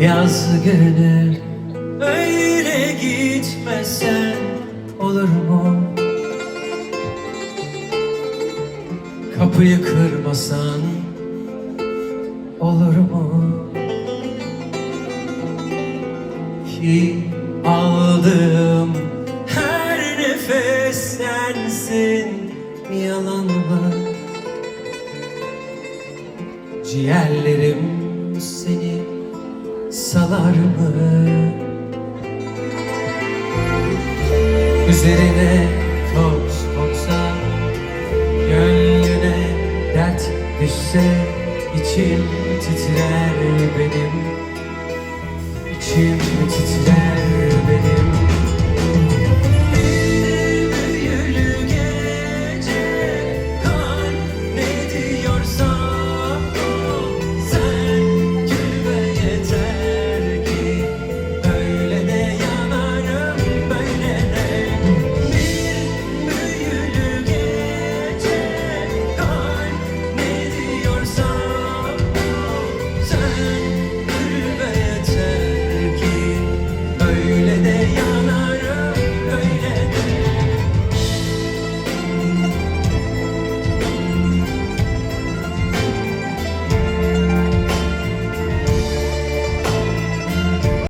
yaz günü Öyle gitmesen olur mu? Kapıyı kırmasan olur mu? Ki aldığım her nefes sensin yalan mı? Ciğerlerim salar mı? Üzerine toz koksa Gönlüne dert düşse içim titrer benim İçim